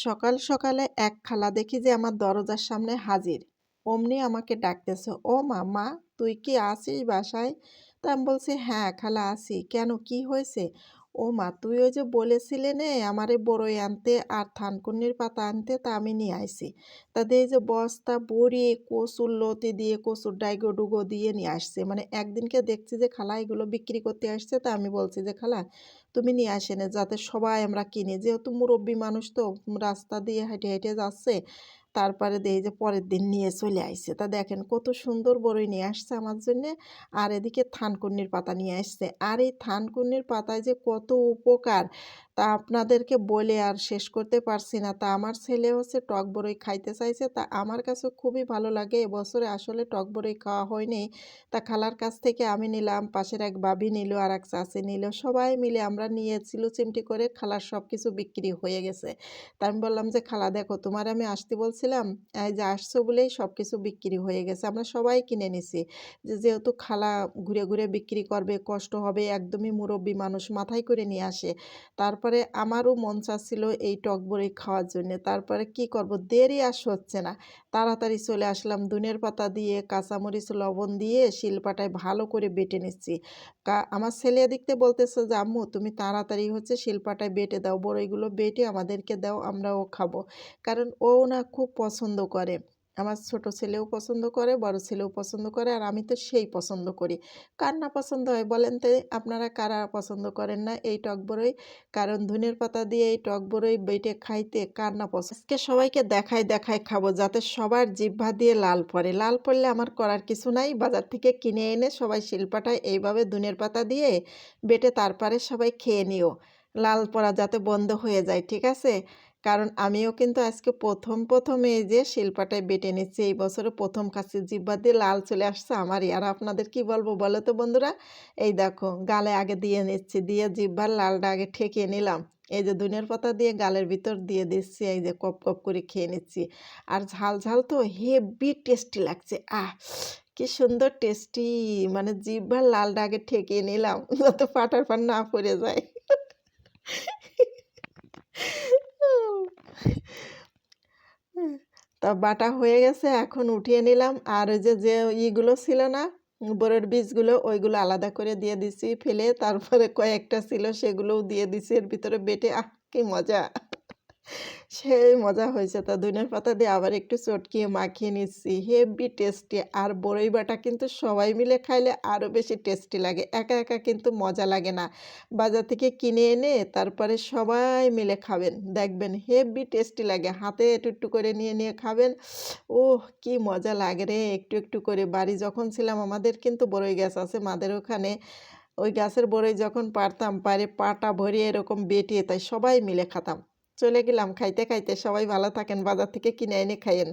সকাল সকালে এক খালা দেখি যে আমার দরজার সামনে হাজির। অমনি আমাকে ডাকতেছে, ও মা মা তুই কি আসিস বাসায়? তা আমি বলছি হ্যাঁ খালা আসি কেন, কি হয়েছে? ও মা, তুই ওই যে বলেছিলে নে, আমারে বড়ই আনতে আর থানকুনির পাতা আনতে, তা আমি নিয়ে আইছি। তাদের এই যে বস্তা বড়ি কচুর লতি দিয়ে, কচুর ডাইগো ডুগো দিয়ে নিয়ে আসছে। মানে একদিনকে দেখছি যে খালা এগুলো বিক্রি করতে আসছে, তা আমি বলছি যে, খালা, তুমি নিয়ে আসেন, যাতে সবাই আমরা কিনি। যেহেতু মুরব্বী মানুষ তো, রাস্তা দিয়ে হেঁটে হেঁটে যাচ্ছে তারপরে দেখি যে পরের দিন নিয়ে চলে আসছে তা দেখেন কত সুন্দর বড়ই নিয়ে আসছে আমার জন্য। আর এদিকে থানকুন্নির পাতা নিয়ে আসছে। আর এই থানকুন্নির পাতায় যে কত উপকার! তা আপনাদেরকে বলে আর শেষ করতে পারছি না। তা আমার ছেলে হচ্ছে টক বড়ই খাইতে চাইছে। তা আমার কাছে খুবই ভালো লাগে। এবছরে আসলে টক বড়ই খাওয়া হয়নি। তা খালার কাছ থেকে আমি নিলাম, পাশের এক বাবি নিল, আর এক চাষি নিল। সবাই মিলে আমরা নিয়েছিল চিমটি করে খালার সব কিছু বিক্রি হয়ে গেছে। তা আমি বললাম যে, খালা, দেখো, তোমার আমি আসতে বলছিলাম, এই যে আসছো বলেই সব কিছু বিক্রি হয়ে গেছে। আমরা সবাই কিনে নিছি। যে, যেহেতু খালা ঘুরে ঘুরে বিক্রি করবে, কষ্ট হবে, একদমই মুরব্বী মানুষ মাথায় করে নিয়ে আসে। তারপরে আমারও মন চাচ্ছিল এই টক বড়ি খাওয়ার জন্য। তারপরে কি করব? দেরি আর হচ্ছে না। তাড়াতাড়ি চলে আসলাম দুনের পাতা দিয়ে, কাঁচামরিচ, লবণ দিয়ে শিলপাটায় ভালো করে বেটে নিচ্ছি। আমার ছেলে এদিকতে বলতেছে, যে, আম্মু, তুমি তাড়াতাড়ি হচ্ছে শিলপাটায় বেটে দাও বড়ইগুলো বেটে আমাদেরকে দাও, আমরাও খাব। কারণ ও না খুব পছন্দ করে। আমার ছোট ছেলেও পছন্দ করে, বড় ছেলেও পছন্দ করে, আর আমি তো সেই পছন্দ করি। কার না পছন্দ হয় বলেন তো, আপনারা কারা পছন্দ করেন না? এই টক বড়ই কারণ ধনের পাতা দিয়ে এই টক বড়ই বেটে খাইতে কার না পছন্দ? আজকে সবাইকে দেখায় দেখায় খাব যাতে সবার জিহ্বা দিয়ে লাল পড়ে। লাল পড়লে আমার করার কিছু নাই। বাজার থেকে কিনে এনে সবাই শিল্পাটায় এইভাবে ধনের পাতা দিয়ে বেটে তারপরে সবাই খেয়ে নিও। লাল পড়া যাতে বন্ধ হয়ে যায়, ঠিক আছে? কারণ আমিও কিন্তু আজকে প্রথম প্রথম এই যে শিল্পাটায় বেটে নিচ্ছি। এই বছরে প্রথম খাচ্ছি জিব্বা দিয়ে লাল চলে আসছে আমারই। আর আপনাদের কি বলব বলো তো বন্ধুরা? এই দেখো, গালে আগে দিয়ে নিচ্ছি, দিয়ে জিব্বার লালটা আগে ঠেকিয়ে নিলাম। এই যে দুনিয়ার পাতা দিয়ে গালের ভিতর দিয়ে দিচ্ছি, এই যে কপ কপ করে খেয়ে নিচ্ছি। আর ঝাল ঝাল তো হেভি টেস্টি লাগছে। আহ, কি সুন্দর টেস্টি! মানে জিব্বার লালটা আগে ঠেকিয়ে নিলাম, যাতে ফাটার ফাট না পড়ে যায়। তা বাটা হয়ে গেছে, এখন উঠিয়ে নিলাম। আর ওই যে যে ইগুলো ছিল না, বোরের বীজগুলো, ওইগুলো আলাদা করে দিয়ে দিছি, ফেলে। তারপরে কয়েকটা ছিল, সেগুলোও দিয়ে দিছি, এর ভিতরে বেটে। আহ, কি মজা! সেই মজা হয়েছে। তা ধনের পাতা দিয়ে আবার একটু চটকিয়ে মাখিয়ে নিচ্ছি। Heavy tasty. আর বড়ই বাটা কিন্তু সবাই মিলে খাইলে আরও বেশি টেস্টি লাগে। একা একা কিন্তু মজা লাগে না। বাজার থেকে কিনে এনে তারপরে সবাই মিলে খাবেন। দেখবেন হেভি টেস্টি লাগে। হাতে একটু একটু করে নিয়ে নিয়ে খাবেন। ও কি মজা লাগে রে। একটু একটু করে। বাড়ি যখন ছিলাম, আমাদের কিন্তু বড়ই গাছ আছে। মাদের ওখানে ওই গাছের বড়ই যখন পারতাম, পারে পাটা ভরিয়ে এরকম বেটিয়ে তাই সবাই মিলে খাতাম। চলে গেলাম খাইতে খাইতে সবাই ভালো থাকেন বাজার থেকে কিনে এনে খাইয়েন।